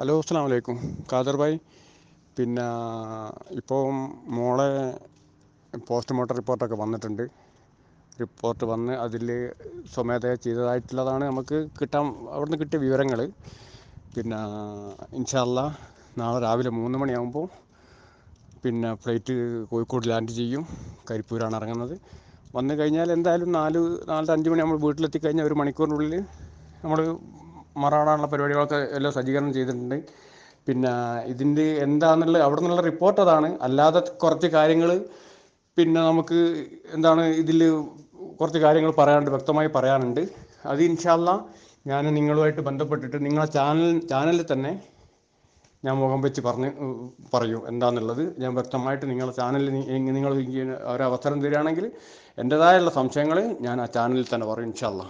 Hello അസ്സാം വലൈക്കും ഖാദർ ഭായ്. പിന്നെ ഇപ്പോൾ മോളെ പോസ്റ്റ്മോർട്ടം റിപ്പോർട്ടൊക്കെ വന്നിട്ടുണ്ട്. റിപ്പോർട്ട് വന്ന് അതിൽ സ്വമേധയാ ചെയ്തതായിട്ടുള്ളതാണ് നമുക്ക് കിട്ടാൻ അവിടുന്ന് കിട്ടിയ വിവരങ്ങൾ. പിന്നെ ഇൻഷാല്ല നാളെ രാവിലെ മൂന്ന് മണിയാകുമ്പോൾ പിന്നെ ഫ്ലൈറ്റ് കോഴിക്കോട് ലാൻഡ് ചെയ്യും. കരിപ്പൂരാണ് ഇറങ്ങുന്നത്. വന്നു കഴിഞ്ഞാൽ എന്തായാലും നാല് നാലര അഞ്ച് മണി നമ്മൾ വീട്ടിലെത്തി കഴിഞ്ഞാൽ ഒരു മണിക്കൂറിനുള്ളിൽ നമ്മൾ മറാടാനുള്ള പരിപാടികളൊക്കെ എല്ലാം സജ്ജീകരണം ചെയ്തിട്ടുണ്ട്. പിന്നെ ഇതിന്റെ എന്താണെന്നുള്ള അവിടെ നിന്നുള്ള റിപ്പോർട്ട് അതാണ്. അല്ലാതെ കുറച്ച് കാര്യങ്ങൾ പിന്നെ നമുക്ക് എന്താണ് ഇതിൽ കുറച്ച് കാര്യങ്ങൾ പറയാനുണ്ട് വ്യക്തമായി പറയാനുണ്ട്. അത് ഇൻഷാല്ല ഞാൻ നിങ്ങളുമായിട്ട് ബന്ധപ്പെട്ടിട്ട് നിങ്ങളെ ചാനൽ ചാനലിൽ തന്നെ ഞാൻ മുഖം വെച്ച് പറഞ്ഞ് പറയൂ എന്താണെന്നുള്ളത് ഞാൻ വ്യക്തമായിട്ട് നിങ്ങളുടെ ചാനലിൽ നിങ്ങൾ ഒരു അവസരം തരികയാണെങ്കിൽ എന്റെതായുള്ള സംശയങ്ങൾ ഞാൻ ആ ചാനലിൽ തന്നെ പറയും ഇൻഷാല്ല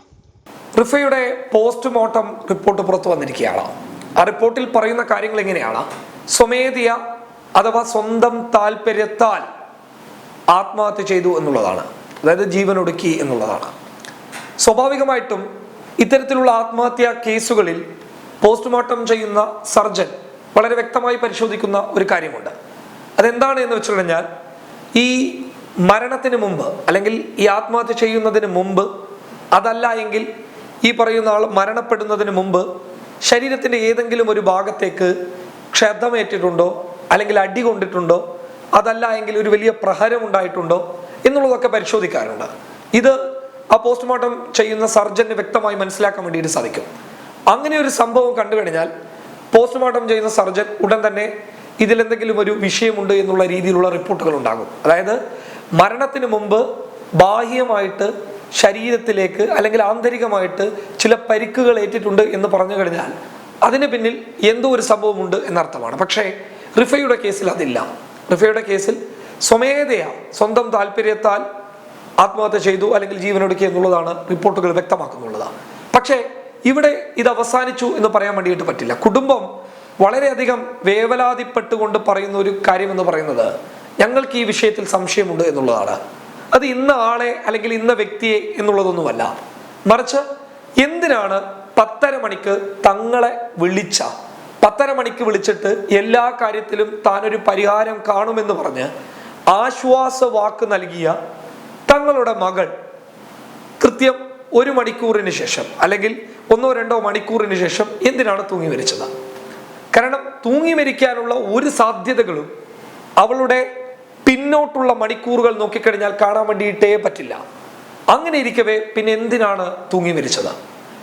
റിഫയുടെ പോസ്റ്റ്മോർട്ടം റിപ്പോർട്ട് പുറത്തു വന്നിരിക്കുകയാണ്. ആ റിപ്പോർട്ടിൽ പറയുന്ന കാര്യങ്ങൾ എങ്ങനെയാണ്? സ്വമേധിയ അഥവാ സ്വന്തം താല്പര്യത്താൽ ആത്മഹത്യ ചെയ്തു എന്നുള്ളതാണ്. അതായത് ജീവനൊടുക്കി എന്നുള്ളതാണ്. സ്വാഭാവികമായിട്ടും ഇത്തരത്തിലുള്ള ആത്മഹത്യാ കേസുകളിൽ പോസ്റ്റ്മോർട്ടം ചെയ്യുന്ന സർജൻ വളരെ വ്യക്തമായി പരിശോധിക്കുന്ന ഒരു കാര്യമുണ്ട്. അതെന്താണ് എന്ന് വെച്ചു കഴിഞ്ഞാൽ ഈ മരണത്തിന് മുമ്പ് അല്ലെങ്കിൽ ഈ ആത്മഹത്യ ചെയ്യുന്നതിന് മുമ്പ് അതല്ല എങ്കിൽ ഈ പറയുന്ന ആൾ മരണപ്പെടുന്നതിന് മുമ്പ് ശരീരത്തിന്റെ ഏതെങ്കിലും ഒരു ഭാഗത്തേക്ക് ക്ഷതമേറ്റിട്ടുണ്ടോ അല്ലെങ്കിൽ അടി കൊണ്ടിട്ടുണ്ടോ? അതല്ല എങ്കിൽ ഒരു വലിയ പ്രഹരം ഉണ്ടായിട്ടുണ്ടോ? എന്നുള്ളതൊക്കെ പരിശോധിക്കാറുണ്ട്. ഇത് ആ പോസ്റ്റ്മോർട്ടം ചെയ്യുന്ന സർജന് വ്യക്തമായി മനസ്സിലാക്കാൻ വേണ്ടിയിട്ട് സാധിക്കും. അങ്ങനെ ഒരു സംഭവം കണ്ടു കഴിഞ്ഞാൽ പോസ്റ്റ്മോർട്ടം ചെയ്യുന്ന സർജൻ ഉടൻ തന്നെ ഇതിലെന്തെങ്കിലും ഒരു വിഷയമുണ്ട് എന്നുള്ള രീതിയിലുള്ള റിപ്പോർട്ടുകൾ ഉണ്ടാകും. അതായത് മരണത്തിന് മുമ്പ് ബാഹ്യമായിട്ട് ശരീരത്തിലേക്ക് അല്ലെങ്കിൽ ആന്തരികമായിട്ട് ചില പരിക്കുകൾ ഏറ്റിട്ടുണ്ട് എന്ന് പറഞ്ഞു കഴിഞ്ഞാൽ അതിന് പിന്നിൽ എന്തോ ഒരു സംഭവമുണ്ട് എന്നർത്ഥമാണ്. പക്ഷേ റിഫയുടെ കേസിൽ അതില്ല. റിഫയുടെ കേസിൽ സ്വമേധയാ സ്വന്തം താല്പര്യത്താൽ ആത്മഹത്യ ചെയ്തു അല്ലെങ്കിൽ ജീവനൊടുക്കി എന്നുള്ളതാണ് റിപ്പോർട്ടുകൾ വ്യക്തമാക്കുന്നുള്ളത്. പക്ഷേ ഇവിടെ ഇത് അവസാനിച്ചു എന്ന് പറയാൻ വേണ്ടിയിട്ട് പറ്റില്ല. കുടുംബം വളരെയധികം വേവലാതിപ്പെട്ടുകൊണ്ട് പറയുന്ന ഒരു കാര്യമെന്ന് പറയുന്നത് ഞങ്ങൾക്ക് ഈ വിഷയത്തിൽ സംശയമുണ്ട് എന്നുള്ളതാണ്. അത് ഇന്ന ആളെ അല്ലെങ്കിൽ ഇന്ന വ്യക്തിയെ എന്നുള്ളതൊന്നുമല്ല. മറിച്ച് എന്തിനാണ് പത്തര മണിക്ക് തങ്ങളെ വിളിച്ച? പത്തര മണിക്ക് വിളിച്ചിട്ട് എല്ലാ കാര്യത്തിലും താനൊരു പരിഹാരം കാണുമെന്ന് പറഞ്ഞ് ആശ്വാസ വാക്ക് നൽകിയ തങ്ങളുടെ മകൾ കൃത്യം ഒരു മണിക്കൂറിന് ശേഷം അല്ലെങ്കിൽ ഒന്നോ രണ്ടോ മണിക്കൂറിന് ശേഷം എന്തിനാണ് തൂങ്ങി മരിച്ചത്? കാരണം തൂങ്ങി മരിക്കാനുള്ള ഒരു സാധ്യതകളും അവളുടെ പിന്നോട്ടുള്ള മണിക്കൂറുകൾ നോക്കിക്കഴിഞ്ഞാൽ കാണാൻ വേണ്ടിയിട്ടേ പറ്റില്ല. അങ്ങനെ ഇരിക്കവേ പിന്നെ എന്തിനാണ് തൂങ്ങി മരിച്ചത്?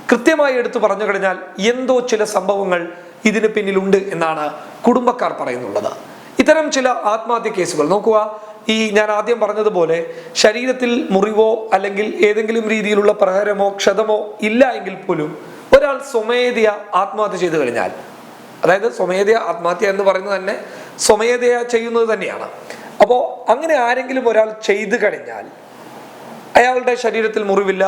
കൃത്യമായി എടുത്തു പറഞ്ഞു കഴിഞ്ഞാൽ എന്തോ ചില സംഭവങ്ങൾ ഇതിന് പിന്നിലുണ്ട് എന്നാണ് കുടുംബക്കാർ പറയുന്നുള്ളത്. ഇത്തരം ചില ആത്മഹത്യ കേസുകൾ നോക്കുക. ഈ ഞാൻ ആദ്യം പറഞ്ഞതുപോലെ ശരീരത്തിൽ മുറിവോ അല്ലെങ്കിൽ ഏതെങ്കിലും രീതിയിലുള്ള പ്രഹരമോ ക്ഷതമോ ഇല്ല എങ്കിൽ പോലും ഒരാൾ സ്വമേധയ ആത്മഹത്യ ചെയ്തു കഴിഞ്ഞാൽ അതായത് സ്വമേധയ ആത്മഹത്യ എന്ന് പറയുന്നത് തന്നെ സ്വമേധയ ചെയ്യുന്നത് തന്നെയാണ്. അപ്പോൾ അങ്ങനെ ആരെങ്കിലും ഒരാൾ ചെയ്തു കഴിഞ്ഞാൽ അയാളുടെ ശരീരത്തിൽ മുറിവില്ല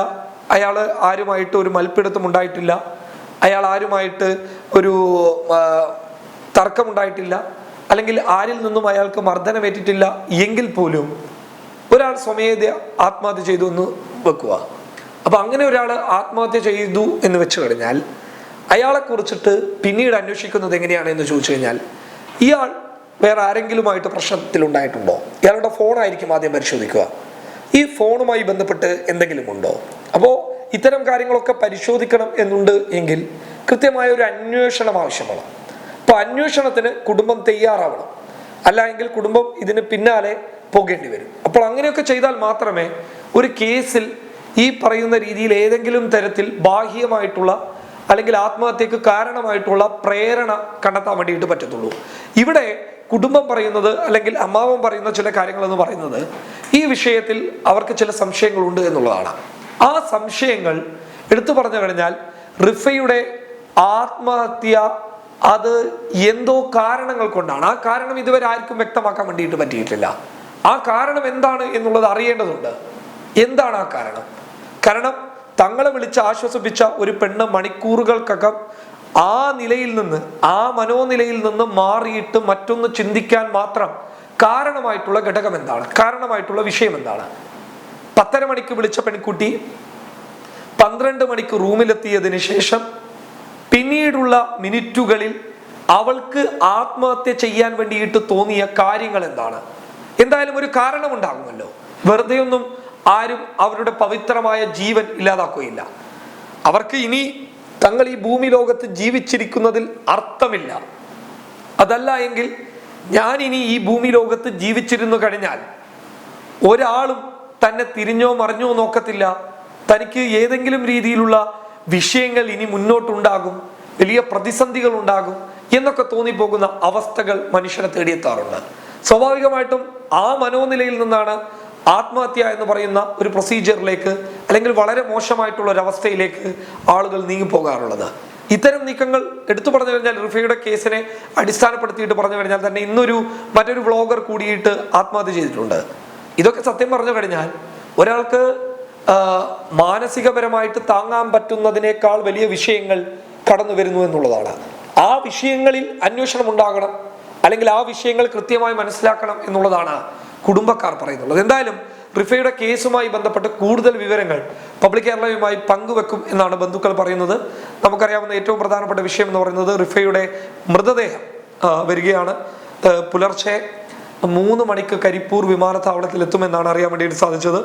അയാൾ ആരുമായിട്ട് ഒരു മൽപ്പിടുത്തം ഉണ്ടായിട്ടില്ല അയാൾ ആരുമായിട്ട് ഒരു തർക്കമുണ്ടായിട്ടില്ല അല്ലെങ്കിൽ ആരിൽ നിന്നും അയാൾക്ക് മർദ്ദനമേറ്റിട്ടില്ല എങ്കിൽ പോലും ഒരാൾ സ്വമേധ ആത്മഹത്യ ചെയ്തു എന്ന് വെക്കുക. അപ്പൊ അങ്ങനെ ഒരാൾ ആത്മഹത്യ ചെയ്തു എന്ന് വെച്ചു കഴിഞ്ഞാൽ അയാളെ കുറിച്ചിട്ട് പിന്നീട് അന്വേഷിക്കുന്നത് എങ്ങനെയാണ് എന്ന് ചോദിച്ചു കഴിഞ്ഞാൽ ഇയാൾ വേറെ ആരെങ്കിലുമായിട്ട് പ്രശ്നത്തിലുണ്ടായിട്ടുണ്ടോ? ഇയാളുടെ ഫോണായിരിക്കും ആദ്യം പരിശോധിക്കുക. ഈ ഫോണുമായി ബന്ധപ്പെട്ട് എന്തെങ്കിലും ഉണ്ടോ? അപ്പോൾ ഇത്തരം കാര്യങ്ങളൊക്കെ പരിശോധിക്കണം എന്നുണ്ട് എങ്കിൽ കൃത്യമായ ഒരു അന്വേഷണം ആവശ്യമാണ്. അപ്പോൾ അന്വേഷണത്തിന് കുടുംബം തയ്യാറാവണം. അല്ല എങ്കിൽ കുടുംബം ഇതിന് പിന്നാലെ പോകേണ്ടി വരും. അപ്പോൾ അങ്ങനെയൊക്കെ ചെയ്താൽ മാത്രമേ ഒരു കേസിൽ ഈ പറയുന്ന രീതിയിൽ ഏതെങ്കിലും തരത്തിൽ ബാഹ്യമായിട്ടുള്ള അല്ലെങ്കിൽ ആത്മഹത്യക്ക് കാരണമായിട്ടുള്ള പ്രേരണ കണ്ടെത്താൻ വേണ്ടിയിട്ട് പറ്റത്തുള്ളൂ. ഇവിടെ കുടുംബം പറയുന്നത് അല്ലെങ്കിൽ അമ്മാവൻ പറയുന്ന ചില കാര്യങ്ങൾ എന്ന് പറയുന്നത് ഈ വിഷയത്തിൽ അവർക്ക് ചില സംശയങ്ങളുണ്ട് എന്നുള്ളതാണ്. ആ സംശയങ്ങൾ എടുത്തു പറഞ്ഞു കഴിഞ്ഞാൽ റിഫയുടെ ആത്മഹത്യ അത് എന്തോ കാരണങ്ങൾ കൊണ്ടാണ്. ആ കാരണം ഇതുവരെ ആർക്കും വ്യക്തമാക്കാൻ വേണ്ടിയിട്ട് പറ്റിയിട്ടില്ല. ആ കാരണം എന്താണ് എന്നുള്ളത് അറിയേണ്ടതുണ്ട്. എന്താണ് ആ കാരണം? കാരണം തങ്ങളെ വിളിച്ച് ആശ്വസിപ്പിച്ച ഒരു പെണ്ണ് മണിക്കൂറുകൾക്കകം ആ നിലയിൽ നിന്ന് ആ മനോനിലയിൽ നിന്ന് മാറിയിട്ട് മറ്റൊന്ന് ചിന്തിക്കാൻ മാത്രം കാരണമായിട്ടുള്ള ഘടകം എന്താണ്? കാരണമായിട്ടുള്ള വിഷയം എന്താണ്? പത്തര മണിക്ക് വിളിച്ച പെൺകുട്ടി പന്ത്രണ്ട് മണിക്ക് റൂമിലെത്തിയതിന് ശേഷം പിന്നീടുള്ള മിനിറ്റുകളിൽ അവൾക്ക് ആത്മഹത്യ ചെയ്യാൻ വേണ്ടിയിട്ട് തോന്നിയ കാര്യങ്ങൾ എന്താണ്? എന്തായാലും ഒരു കാരണമുണ്ടാകുമല്ലോ. വെറുതെ ഒന്നും ആരും അവരുടെ പവിത്രമായ ജീവൻ ഇല്ലാതാക്കുകയില്ല. അവർക്ക് ഇനി തങ്ങൾ ഈ ഭൂമി ലോകത്ത് ജീവിച്ചിരിക്കുന്നതിൽ അർത്ഥമില്ല. അതല്ല എങ്കിൽ ഞാൻ ഇനി ഈ ഭൂമി ലോകത്ത് ജീവിച്ചിരുന്നു കഴിഞ്ഞാൽ ഒരാളും തന്നെ തിരിഞ്ഞോ മറിഞ്ഞോ നോക്കത്തില്ല. തനിക്ക് ഏതെങ്കിലും രീതിയിലുള്ള വിഷയങ്ങൾ ഇനി മുന്നോട്ടുണ്ടാകും വലിയ പ്രതിസന്ധികൾ ഉണ്ടാകും എന്നൊക്കെ തോന്നിപ്പോകുന്ന അവസ്ഥകൾ മനുഷ്യനെ തേടിയെത്താറുണ്ട്. സ്വാഭാവികമായിട്ടും ആ മനോനിലയിൽ നിന്നാണ് ആത്മഹത്യ എന്ന് പറയുന്ന ഒരു പ്രൊസീജിയറിലേക്ക് അല്ലെങ്കിൽ വളരെ മോശമായിട്ടുള്ള ഒരു അവസ്ഥയിലേക്ക് ആളുകൾ നീങ്ങിപ്പോകാറുള്ളത്. ഇത്തരം നീക്കങ്ങൾ എടുത്തു പറഞ്ഞു കഴിഞ്ഞാൽ റിഫയുടെ കേസിനെ അടിസ്ഥാനപ്പെടുത്തിയിട്ട് പറഞ്ഞു കഴിഞ്ഞാൽ തന്നെ ഇന്നൊരു മറ്റൊരു വ്ളോഗർ കൂടിയിട്ട് ആത്മഹത്യ ചെയ്തിട്ടുണ്ട്. ഇതൊക്കെ സത്യം പറഞ്ഞു കഴിഞ്ഞാൽ ഒരാൾക്ക് മാനസികപരമായിട്ട് താങ്ങാൻ പറ്റുന്നതിനേക്കാൾ വലിയ വിഷയങ്ങൾ കടന്നു വരുന്നു എന്നുള്ളതാണ്. ആ വിഷയങ്ങളിൽ അന്വേഷണം ഉണ്ടാകണം അല്ലെങ്കിൽ ആ വിഷയങ്ങൾ കൃത്യമായി മനസ്സിലാക്കണം എന്നുള്ളതാണ് കുടുംബക്കാർ പറയുന്നുള്ളത്. എന്തായാലും റിഫയുടെ കേസുമായി ബന്ധപ്പെട്ട് കൂടുതൽ വിവരങ്ങൾ പബ്ലിക് കേരളയുമായി പങ്കുവെക്കും എന്നാണ് ബന്ധുക്കൾ പറയുന്നത്. നമുക്കറിയാവുന്ന ഏറ്റവും പ്രധാനപ്പെട്ട വിഷയം എന്ന് പറയുന്നത് റിഫയുടെ മൃതദേഹം വരികയാണ്. പുലർച്ചെ മൂന്ന് മണിക്ക് കരിപ്പൂർ വിമാനത്താവളത്തിൽ എത്തുമെന്നാണ് അറിയാൻ വേണ്ടിയിട്ട് സാധിച്ചത്.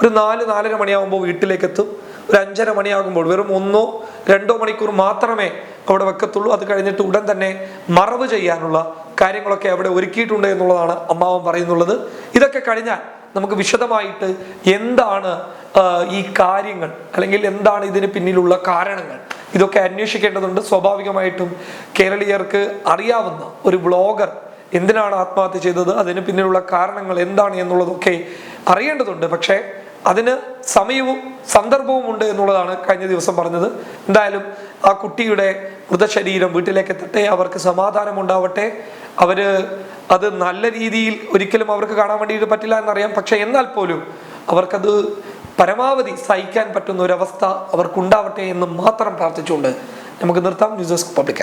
ഒരു നാല് നാലര മണിയാകുമ്പോൾ വീട്ടിലേക്ക് എത്തും ഒരു അഞ്ചര മണിയാകുമ്പോൾ വെറും ഒന്നോ രണ്ടോ മണിക്കൂർ മാത്രമേ അവിടെ വെക്കത്തുള്ളൂ. അത് കഴിഞ്ഞിട്ട് ഉടൻ തന്നെ മറവ് ചെയ്യാനുള്ള കാര്യങ്ങളൊക്കെ അവിടെ ഒരുക്കിയിട്ടുണ്ട് എന്നുള്ളതാണ് അമ്മാവൻ പറയുന്നുള്ളത്. ഇതൊക്കെ കഴിഞ്ഞാൽ നമുക്ക് വിശദമായിട്ട് എന്താണ് ഈ കാര്യങ്ങൾ അല്ലെങ്കിൽ എന്താണ് ഇതിന് പിന്നിലുള്ള കാരണങ്ങൾ? ഇതൊക്കെ അന്വേഷിക്കേണ്ടതുണ്ട്. സ്വാഭാവികമായിട്ടും കേരളീയർക്ക് അറിയാവുന്ന ഒരു ബ്ലോഗർ എന്തിനാണ് ആത്മഹത്യ ചെയ്തത് അതിന് പിന്നിലുള്ള കാരണങ്ങൾ എന്താണ് എന്നുള്ളതൊക്കെ അറിയേണ്ടതുണ്ട്. പക്ഷേ അതിന് സമയവും സന്ദർഭവും ഉണ്ട് എന്നുള്ളതാണ് കഴിഞ്ഞ ദിവസം പറഞ്ഞത്. എന്തായാലും ആ കുട്ടിയുടെ മൃതശരീരം വീട്ടിലേക്ക് എത്തട്ടെ അവർക്ക് സമാധാനം ഉണ്ടാവട്ടെ. അവർ അത് നല്ല രീതിയിൽ ഒരിക്കലും അവർക്ക് കാണാൻ വേണ്ടിയിട്ട് പറ്റില്ല എന്നറിയാം. പക്ഷെ എന്നാൽ പോലും അവർക്കത് പരമാവധി സഹിക്കാൻ പറ്റുന്ന ഒരവസ്ഥ അവർക്കുണ്ടാവട്ടെ എന്ന് മാത്രം പ്രാർത്ഥിച്ചുകൊണ്ട് നമുക്ക് നിർത്താം. News desk public